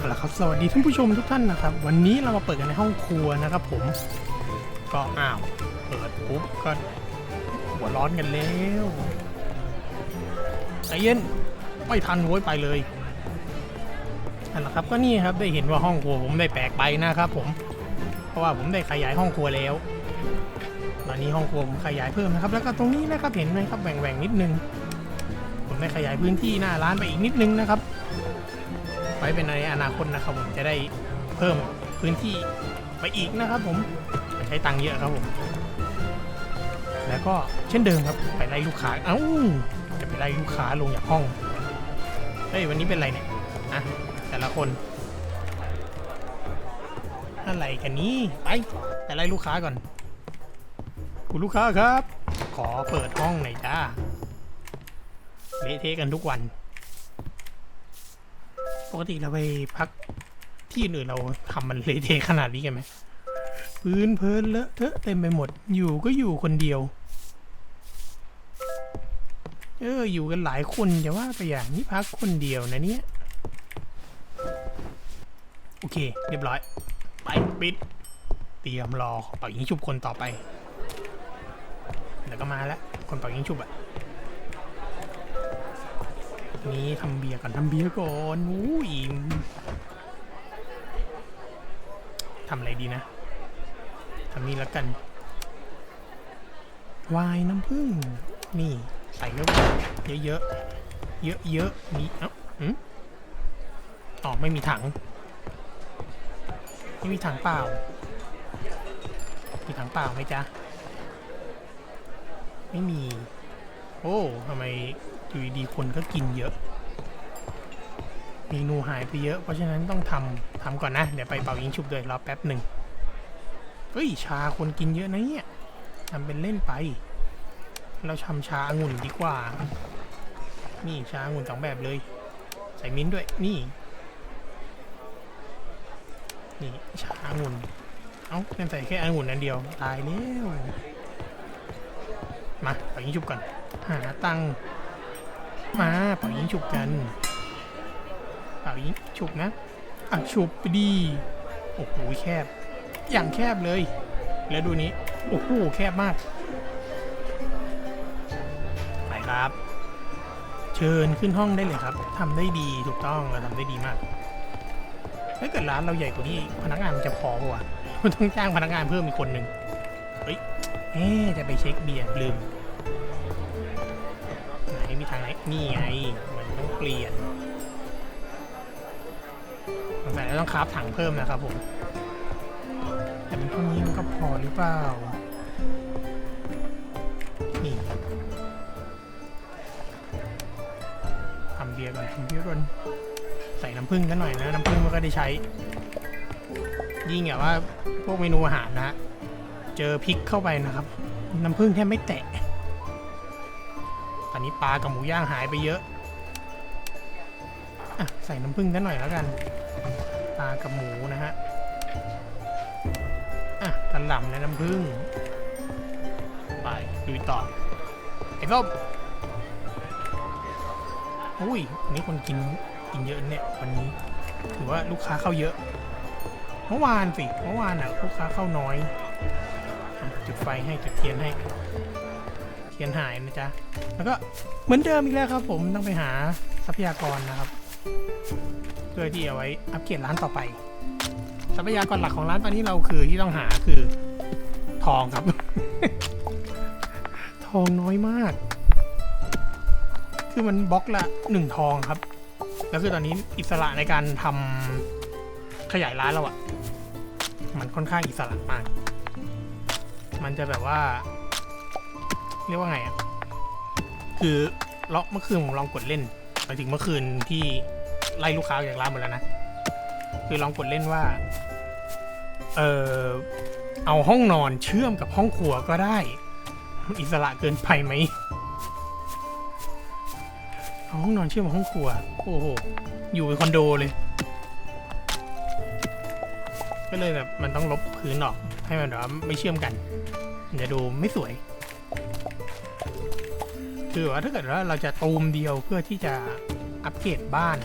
เอาละครับสวัสดีท่านผู้ชมทุกท่านนะครับ วันนี้เรามาเปิดกันในห้องครัวนะครับผม ก็อ้าว เปิดปุ๊บก็หัวร้อนกันแล้วใจเย็นไม่ทันโว้ยไปเลยนั่นแหละครับก็นี่ครับได้เห็นว่าห้องครัวผมได้แปลกไปนะครับผม เพราะว่าผมได้ขยายห้องครัวแล้ว ตอนนี้ห้องครัวผมขยายเพิ่มนะครับ แล้วก็ตรงนี้นะครับเห็นไหมครับแหว่งๆนิดนึง ผมได้ขยายพื้นที่หน้าร้านไปอีกนิดนึงนะครับ ว้เป็นในอนาคตนะครับผมจะได้เพิ่มพื้นที่ไปอีกนะครับผมใช้ตังค์เยอะครับผม แล้วก็เช่นเดิมครับไปไล่ลูกค้า เอ้า จะไปไล่ลูกค้าลงจากห้อง เฮ้ยวันนี้เป็นไรเนี่ยอะแต่ละคนอะไรกันนี้ไปไปไล่ลูกค้าก่อน คุณลูกค้าครับ ขอเปิดห้องหน่อยจ้าเละเทะกันทุกวัน ปกติเราไปพักที่อื่นเราทำมันเละเทะขนาดนี้กันไหมพื้นเพลินเลอะเทอะเต็มไปหมด อยู่ก็อยู่คนเดียว เออ อยู่กันหลายคนจะว่าไปอย่างนี้พักคนเดียวนะเนี่ยโอเค เรียบร้อย ไปปิด เตรียมรอเป่ายิงชุบคนต่อไป แล้วก็มาแล้ว คนเป่ายิงชุบอะ นี่ทำเบียร์ก่อนทำเบียร์ก่อนอู้ยทำอะไรดีนะทำนี่แล้วกันวายน้ำผึ้งนี่ใส่เข้าไปเยอะๆเยอะๆนี่เอ้าอืมอ๋อไม่มีถังไม่มีถังเปล่า มีถังเปล่าไหมจ๊ะ ไม่มี โอ้ทำไม อยู่ดีคนก็กินเยอะ เมนูหายไปเยอะ เพราะฉะนั้นต้องทำทำก่อนนะ เดี๋ยวไปเป่ายิงชุบเลยรอแป๊บหนึ่งเฮ้ยชาคนกินเยอะนะเนี่ยทำเป็นเล่นไป เราทำชาองุ่นดีกว่า นี่ชาองุ่นสองแบบเลย ใส่มิ้นด้วย นี่ นี่ชาองุ่น เอ้าแค่ใส่แค่องุ่นอันเดียว ตายแล้ว มาเป่ายิงชุบก่อน หาตังค์ มาเป่ายิงฉุบกันเป่ายิงฉุบนะอะฉุบไปดีโอ้โหแคบ อย่างแคบเลย แล้วดูนี้โอ้โหแคบมาก ไปครับ เชิญขึ้นห้องได้เลยครับทำได้ดีถูกต้องเราทำได้ดีมากถ้าเกิดร้านเราใหญ่กว่านี้พนักงานมันจะพอวะมันต้องจ้างพนักงานเพิ่มอีกคนหนึ่งเฮ้ยเอ๊จะไปเช็คเบียร์ลืม ทางไหนนี่ไงมันต้องเปลี่ยนสงสัยเราต้องคราฟถังเพิ่มนะครับผมแต่มันเท่านี้มันก็พอหรือเปล่านี่ทำเบียร์ก่อนทำเบียร์ก่อนใส่น้ำผึ้งกันหน่อยนะ น้ำผึ้งมันก็ได้ใช้ ยิ่งแบบว่าพวกเมนูอาหารนะ เจอพริกเข้าไปนะครับ น้ำผึ้งแทบไม่แตะ อนนี้ปลากับหมูย่างหายไปเยอะอะใส่น้ำผึ้งกันหน่อยแล้วกัน ปลากับหมูนะฮะอะกระหล่ำและน้ำผึ้งไปดูต่อไอ้ส้มอุ้ยวันนี้คนกินกินเยอะเนี่ยวันนี้ ถือว่าลูกค้าเข้าเยอะ เมื่อวานสิ เมื่อวานอะลูกค้าเข้าน้อยอจุดไฟให้จุดเทียนให้ียนหายนะจ๊ะ แล้วก็เหมือนเดิมอีกแล้วครับ ผมต้องไปหาทรัพยากรนะครับ เพื่อที่เอาไว้อัปเกรดร้านต่อไป ทรัพยากรหลักของร้านตอนนี้เราคือที่ต้องหาคือ ทองครับ ทองน้อยมาก คือมันบล็อกละหนึ่งทองครับ แล้วคือตอนนี้อิสระในการทำขยายร้านเราอะมันค่อนข้างอิสระมาก มันจะแบบว่า เรียกว่าไงอะ คือล็อกเมื่อคืนผมลองกดเล่นหมายถึงเมื่อคืนที่ไล่ลูกค้าออกจากร้านหมดแล้วนะ คือลองกดเล่นว่า เออเอาห้องนอนเชื่อมกับห้องครัวก็ได้ มันอิสระเกินไปไหมเอาห้องนอนเชื่อมกับห้องครัว โอ้โห อยู่เป็นคอนโดเลย ก็เลยแบบมันต้องลบพื้นออก ให้มันแบบว่าไม่เชื่อมกันมันจะดูไม่สวย คือว่าถ้าเกิดว่าเราจะตูมเดียวเพื่อที่จะอัปเกรดบ้าน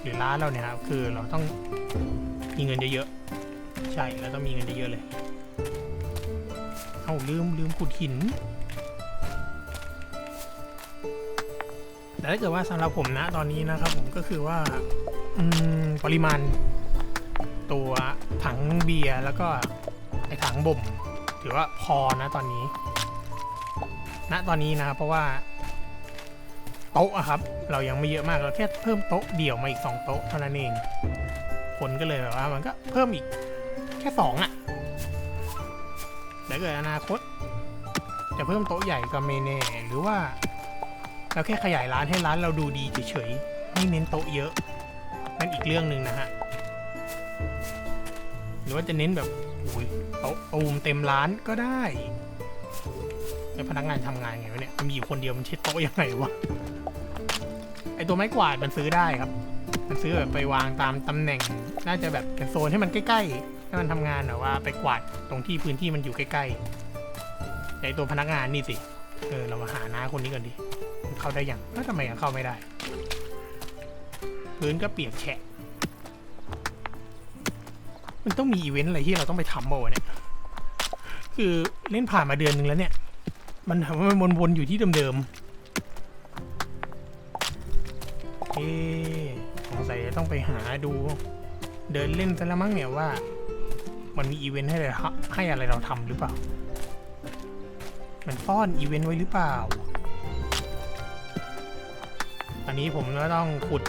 หรือร้านเราเนี่ยครับคือเราต้องมีเงินเยอะๆใช่เราต้องมีเงินเยอะๆเลยเอาลืมลืมขุดหิน แต่ถ้าเกิดว่าสำหรับผมนะตอนนี้นะครับผมก็คือว่าปริมาณ ตัวถังเบียร์แล้วก็ไอถังบ่มถือว่าพอนะตอนนี้ ณตอนนี้นะครับเพราะว่า โต๊ะอะครับ เรายังไม่เยอะมากเราแค่เพิ่มโต๊ะเดี่ยวมาอีกสองโต๊ะเท่านั้นเอง คนก็เลยแบบว่ามันก็เพิ่มอีกแค่สองอะแต่เกิดอนาคต จะเพิ่มโต๊ะใหญ่ก็ไม่แน่หรือว่า เราแค่ขยายร้านให้ร้านเราดูดีเฉยๆไม่เน้นโต๊ะเยอะนั่นอีกเรื่องหนึ่งนะฮะหรือว่าจะเน้นแบบอุ้ยโต๊ะตูมเต็มร้านก็ได้้พนักงานทำงานไงวะเนี่ยมันมีอยู่คนเดียวมันเช็ดโต๊ะยังไงวะไอตัวไม้กวาดมันซื้อได้ครับ มันซื้อแบบไปวางตามตำแหน่ง น่าจะแบบเป็นโซนให้มันใกล้ๆให้มันทำงานแบบว่าไปกวาดตรงที่พื้นที่มันอยู่ใกล้ๆไอตัวพนักงานนี่สิเออเรามาหาน้าคนนี้ก่อนดิเข้าได้ยังแล้วทำไมยังเข้าไม่ได้พื้นก็เปียกแฉะมันต้องมีอีเวนต์อะไรที่เราต้องไปทำบ่เนี่ย คือเล่นผ่านมาเดือนหนึ่งแล้วเนี่ย มันทำให้มันวนๆอยู่ที่เดิมๆเอ๊สงสัยจะต้องไปหาดู เดินเล่นซะล้วมั้งเนี่ยว่า มันมีอีเวนต์ให้อะไรให้อะไรเราทำหรือเปล่า มันซ่อนอีเวนต์ไว้หรือเปล่าตอนนี้ผมก็ต้องขุด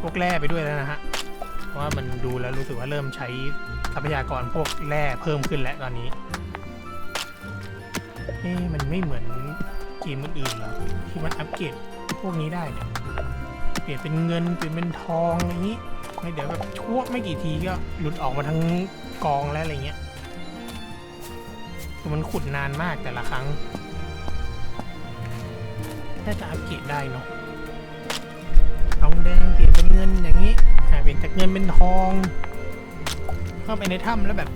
พวกแร่ไปด้วยแล้วนะฮะเพราะว่ามันดูแล้วรู้สึกว่าเริ่มใช้ทรัพยากรพวกแร่เพิ่มขึ้นแล้วตอนนี้ เอ๊มันไม่เหมือนเกมอื่นๆหรอที่มันอัปเกรดพวกนี้ได้เนี่ยเปลี่ยนเป็นเงินเปลี่ยนเป็นทองอะไรอย่างนี้ไม่เดี๋ยวแบบชั่วไม่กี่ทีก็หลุดออกมาทั้งกองแล้วอะไรเงี้ยคือมันขุดนานมากแต่ละครั้งน่าจะอัปเกรดได้เนาะทองแดงเปลี่ยนเป็นเงินอย่างนี้อ่าเปลี่ยนจากเงินเป็นทอง เข้าไปในถ้ำแล้วแบบ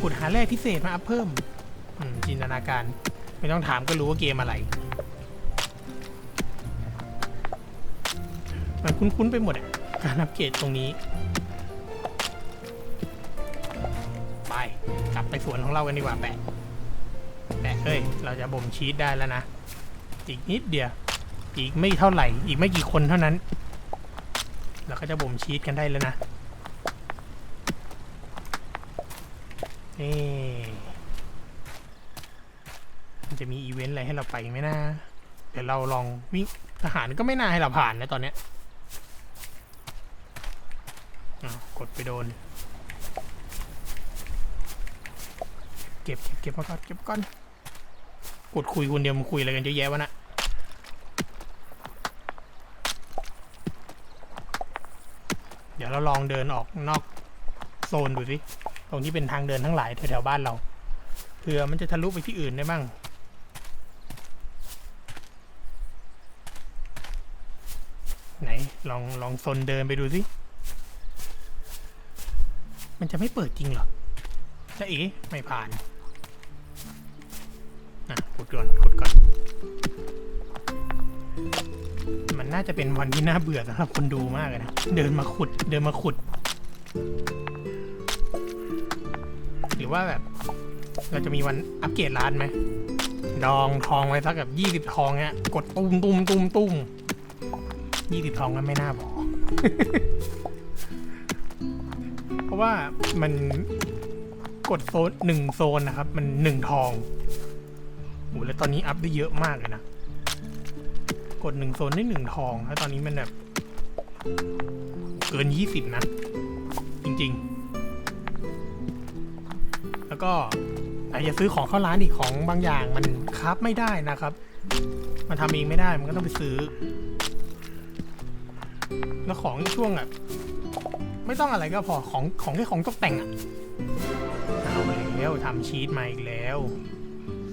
ขุดหาแร่พิเศษมาอัพเพิ่ม อืมจินตนาการ ไม่ต้องถามก็รู้ว่าเกมอะไร มันคุ้นๆไปหมดอะการอัปเกรดตรงนี้ ไป กลับไปสวนของเรากันดีกว่าแปะแปะเฮ้ย เราจะบ่มชีสได้แล้วนะ อีกนิดเดียว อีกไม่เท่าไหร่ อีกไม่กี่คนเท่านั้น เราก็จะบ่มชีสกันได้แล้วนะนี่ มันจะมีอีเวนต์อะไรให้เราไปไหมนะ เดี๋ยวเราลองวิ่งทหารก็ไม่น่าให้เราผ่านนะตอนเนี้ยกดไปโดน เก็บเก็บเก็บมาก่อนเก็บก่อนกดคุยคนเดียวมันคุยอะไรกันเยอะแยะวะนะเดี๋ยวเราลองเดินออกนอกโซนดูสิ ตรงที่เป็นทางเดินทั้งหลายแถวๆบ้านเรา เผื่อมันจะทะลุไปที่อื่นได้บ้าง ไหน ลองลองโซนเดินไปดูสิ มันจะไม่เปิดจริงเหรอจะเอ๋ไม่ผ่านอะกดก่อนกดก่อน มันน่าจะเป็นวันที่น่าเบื่อสำหรับคนดูมากเลยนะ เดินมาขุด เดินมาขุด หรือว่าแบบ เราจะมีวันอัปเกรดร้านไหม ดองทองไว้สักแบบยี่สิบทองเนี้ย กดตุ้มตุ้มตุ้มตุ้ม ยี่สิบทองก็ไม่น่าพอเพราะว่ามันกดโซนหนึ่งโซนนะครับ มันหนึ่งทองโอ้แล้วตอนนี้อัพได้เยอะมากเลยนะ กดหนึ่งโซนได้หนึ่งทอง แล้วตอนนี้มันแบบเกินยี่สิบนะ จริง ๆ แล้วก็อาจจะซื้อของเข้าร้านอีกของบางอย่างมันคราฟไม่ได้นะครับ มันทำเองไม่ได้มันก็ต้องไปซื้อ แล้วของช่วงแบบไม่ต้องอะไรก็พอของของแค่ของตกแต่งอะเอาแล้วทำชีสมาอีกแล้ว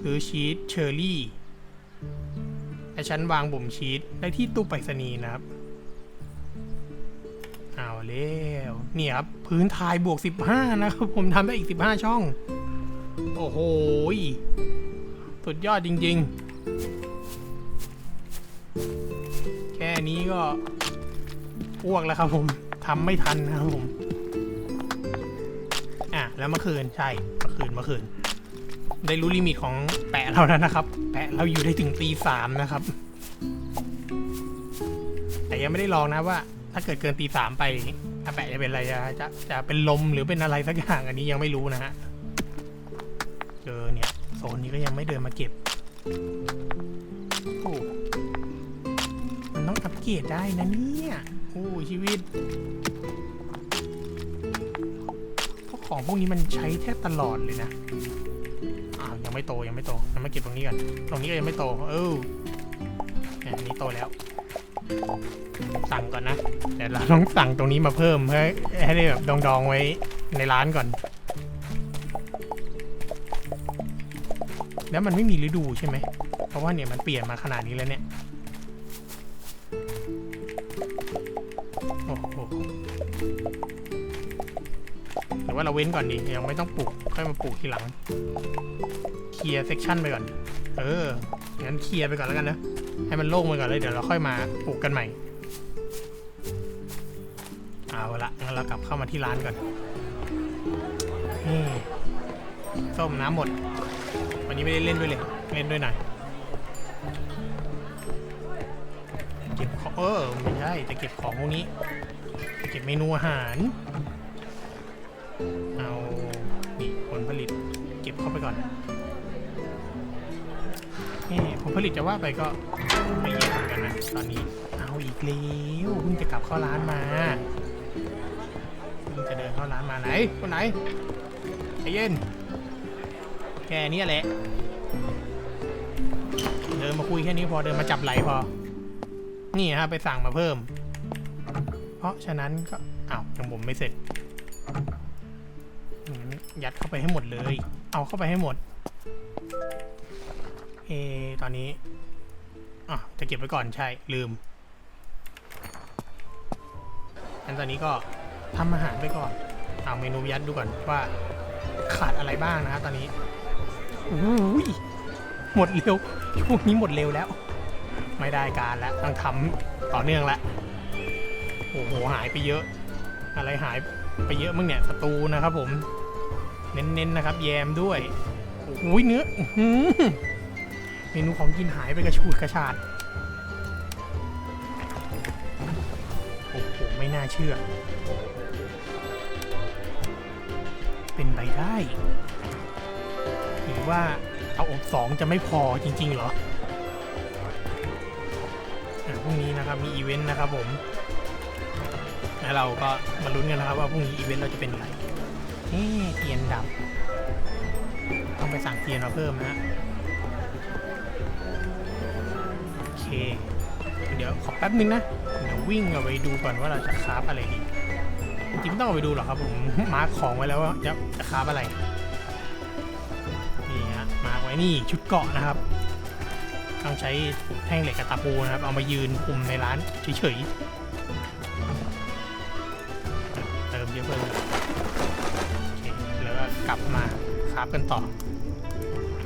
ซื้อชีสเชอร์รี่แต่ฉันวางบ่มชีสได้ที่ตู้ไปรษณีย์นะครับ เอาแล้วเนี่ยครับ พื้นทายบวก 15 นะครับ ผมทำได้อีก 15 ช่อง โอ้โหสุดยอดจริง ๆ แค่นี้ก็ อ้วกแล้วครับผมทำไม่ทันนะครับผม อะแล้วเมื่อคืนใช่เมื่อคืนเมื่อคืน ได้รู้ลิมิตของแปะเราแล้วนะครับ แปะเราอยู่ได้ถึงตีสามนะครับ แต่ยังไม่ได้ลองนะว่า ถ้าเกิดเกินตีสามไปอาแปะจะเป็นอะไรจะจะจะเป็นลมหรือเป็นอะไรสักอย่างอันนี้ยังไม่รู้นะฮะเจอเนี่ยโซนนี้ก็ยังไม่เดินมาเก็บโอ้มันต้องอัปเกรดได้นะเนี่ย โอ้ชีวิตเพราะของพวกนี้มันใช้แทบตลอดเลยนะอ้าวยังไม่โตยังไม่โตยังไม่เก็บตรงนี้ก่อนตรงนี้ก็ยังไม่โตเออเนี่ยนี้โตแล้ว สั่งก่อนนะเดี๋ยวเราต้องสั่งตรงนี้มาเพิ่มเพื่อให้ได้แบบดองๆไว้ในร้านก่อน แล้วมันไม่มีฤดูใช่ไหมเพราะว่าเนี่ยมันเปลี่ยนมาขนาดนี้แล้วเนี่ย โอ้โหหรือว่าเราเว้นก่อนดียังไม่ต้องปลูกค่อยมาปลูกทีหลัง เคลียร์เซกชันไปก่อน เอองั้นเคลียร์ไปก่อนแล้วกันนะให้มันโล่งไปก่อนเลยเดี๋ยวเราค่อยมาปลูกกันใหม่เอาละงั้นเรากลับเข้ามาที่ร้านก่อนนี่ส้มน้ำหมด วันนี้ไม่ได้เล่นด้วยเลย เล่นด้วยหน่อยเก็บของเออ ไม่ใช่จะเก็บของพวกนี้ เก็บเมนูอาหาร เอานี่ผลผลิตเก็บเข้าไปก่อนนี่ผลผลิตจะว่าไปก็ไม่เยอะเหมือนกันนะตอนนี้เอาอีกแล้วเพิ่งจะกลับเข้าร้านมาเพิ่งจะเดินเข้าร้านมาไหนคนไหนใจเย็นแค่นี้แหละเดินมาคุยแค่นี้พอเดินมาจับไหลพอ นี่ฮะไปสั่งมาเพิ่ม เพราะฉะนั้นก็อ้าวยังผมไม่เสร็จงั้นยัดเข้าไปให้หมดเลย เอาเข้าไปให้หมด เอตอนนี้อะจะเก็บไว้ก่อนใช่ลืมงั้นตอนนี้ก็ทำอาหารไปก่อน เอาเมนูยัดดูก่อนว่าขาดอะไรบ้างนะฮะตอนนี้อุ้ยหมดเร็วช่วงนี้หมดเร็วแล้ว ไม่ได้การแล้วต้องทำต่อเนื่องละโอ้โหหายไปเยอะ อะไรหายไปเยอะมั้งเนี่ยสตูนะครับผม เน้นๆนะครับ แยมด้วยโอ้โหเนื้อเมนูของกินหายไปกระชูดกระชาดโอ้โหไม่น่าเชื่อ เป็นไปได้ หรือว่าเอาอบสองจะไม่พอจริง ๆ เหรอ พรุ่งนี้นะครับมีอีเวนต์นะครับผมแล้วเราก็มาลุ้นกันนะครับว่าพรุ่งนี้อีเวนต์เราจะเป็นอะไรเอ๊ะเทียนดับ ต้องไปสั่งเทียนมาเพิ่มนะฮะโอเค เดี๋ยวขอแป๊บนึงนะ เดี๋ยววิ่งเอาไปดูก่อนว่าเราจะคราฟอะไรดีจริงไม่ต้องเอาไปดูหรอกครับผมมาร์คของไว้แล้วว่าจะจะคราฟอะไรนี่ฮะมาร์คไว้นี่ชุดเกาะนะครับ ต้องใช้แท่งเหล็กกับตะปูนะครับ เอามายืนคุมในร้านเฉยๆ เติมเยอะเพิ่มแล้วก็กลับมาคราฟกันต่อ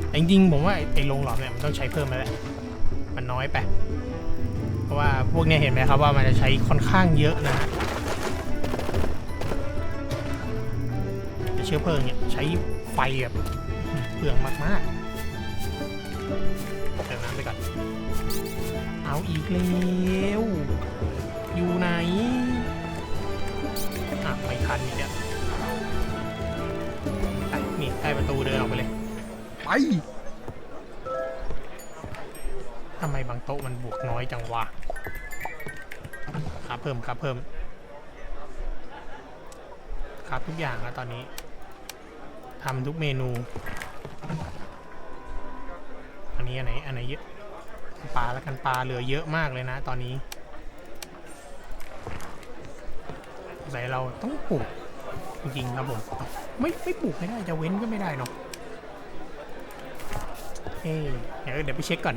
แต่จริงๆผมว่าไอ้โรงหลอมเนี่ยมันต้องใช้เพิ่มแล้วแหละ มันน้อยไป เพราะว่าพวกนี้เห็นไหมครับว่ามันจะใช้ค่อนข้างเยอะนะฮะแต่เชื้อเพลิงเนี่ยใช้ไฟแบบเปลืองมากๆ เติมน้ำไปก่อน เอาอีกแล้วอยู่ไหนอะไม่ทันอีกแล้วอะนี่ใกล้ประตูเดินออกไปเลย ไปทำไมบางโต๊ะมันบวกน้อยจังวะครับเพิ่มครับเพิ่ม ครับทุกอย่างแล้วตอนนี้ทำทุกเมนูอั นี้อันไหนอันไหนเยอะปลาแล้วกันปลาเหลือเยอะมากเลยนะ ตอนนี้ใส่เราต้องปลูกจริงๆครับผมไม่ไม่ปลูกไม่ได้จะเว้นก็ไม่ได้เนาะเอ๊เดี๋ยวเดี๋ยวไปเช็คก่อน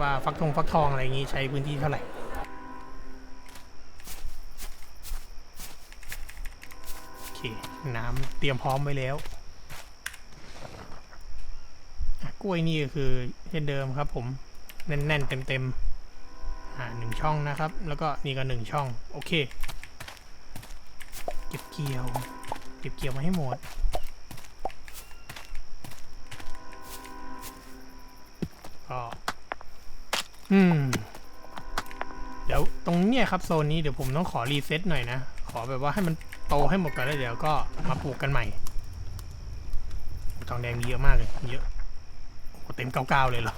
ว่าฟักทองฟักทองอะไรอย่างงี้ใช้พื้นที่เท่าไหร่โอเคน้ำเตรียมพร้อมไว้แล้วอะ กล้วยนี่ก็คือเช่นเดิมครับ ผมแน่นๆเต็มๆอ่าหนึ่งช่องนะครับ แล้วก็นี่ก็หนึ่งช่อง โอเค เก็บเกี่ยว เก็บเกี่ยวมาให้หมดก็อืม เดี๋ยวตรงเนี้ยครับโซนนี้เดี๋ยวผมต้องขอรีเซ็ตหน่อยนะ ขอแบบว่าให้มันโตให้หมดก่อนแล้วเดี๋ยวก็มาปลูกกันใหม่ทองแดงเยอะมากเลย เยอะ เต็มเก้าเก้าเลยเหรอ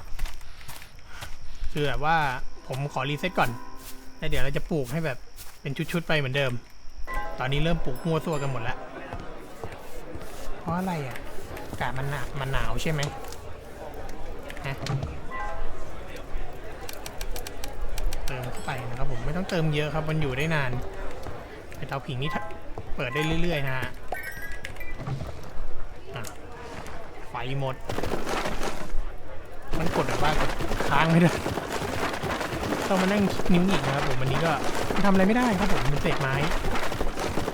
คือแบบว่าผมขอรีเซ็ตก่อนแล้วเดี๋ยวเราจะปลูกให้แบบเป็นชุดๆไปเหมือนเดิม ตอนนี้เริ่มปลูกมั่วซั่วกันหมดแล้ว เพราะอะไรอะอากาศมันหนามันหนาวใช่ไหมฮะเติมเข้าไปนะครับผมไม่ต้องเติมเยอะครับมันอยู่ได้นานไอเตาผิงนี่ถ้เปิดได้เรื่อยๆนะฮะไฟหมด มันกดแบบว่ากดค้างไม่ได้ต้องมานั่งคลิกนิ้วอีกนะครับผมวันนี้ก็ทำอะไรไม่ได้ครับผมเป็นเศษไม้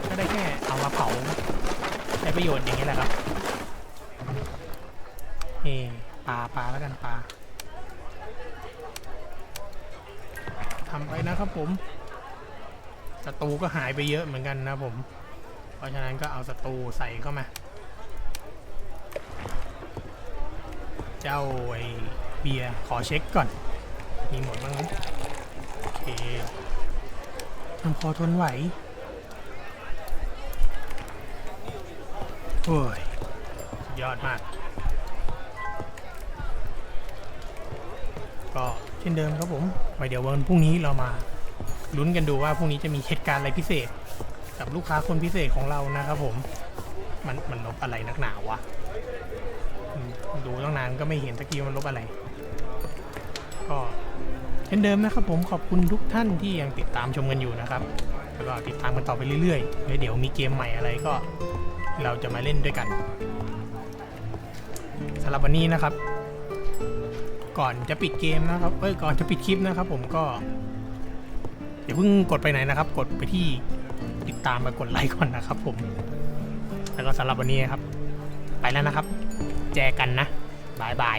ก็ได้แค่เอามาเผาใช้ประโยชน์อย่างนี้แหละครับเอปลาปลาแล้วกันปลาทำไปนะครับผมศัตรูก็หายไปเยอะเหมือนกันนะผม เพราะฉะนั้นก็เอาศัตรูใส่เข้ามา เจ้าไอเบียร์ขอเช็คก่อน มีหมดบ้างไหมโอเคยังพอทนไหวโอ้ยยอดมาก ก็เช่นเดิมครับผมไว้เดี๋ยววันพรุ่งนี้เรามาลุ้นกันดูว่าพรุ่งนี้จะมีเหตุการณ์อะไรพิเศษ กับลูกค้าคนพิเศษของเรานะครับผม มันมันลบอะไรนักหนาวะ ดูตั้งนานก็ไม่เห็นตะกี้มันลบอะไร ก็เช่นเดิมนะครับผมขอบคุณทุกท่านที่ยังติดตามชมกันอยู่นะครับแล้วก็ติดตามกันต่อไปเรื่อยๆแล้วเดี๋ยวมีเกมใหม่อะไรก็ เราจะมาเล่นด้วยกันสำหรับวันนี้นะครับ ก่อนจะปิดเกมนะครับเอ้ยก่อนจะปิดคลิปนะครับ ผมก็อย่าเพิ่งกดไปไหนนะครับ กดไปที่ติดตามไปกดไลค์ก่อนนะครับ ผม แล้วก็สำหรับวันนี้ครับ ไปแล้วนะครับ แจกันนะ บายบาย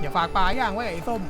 อย่าฝากปลาย่างไว้ไอ้ส้ม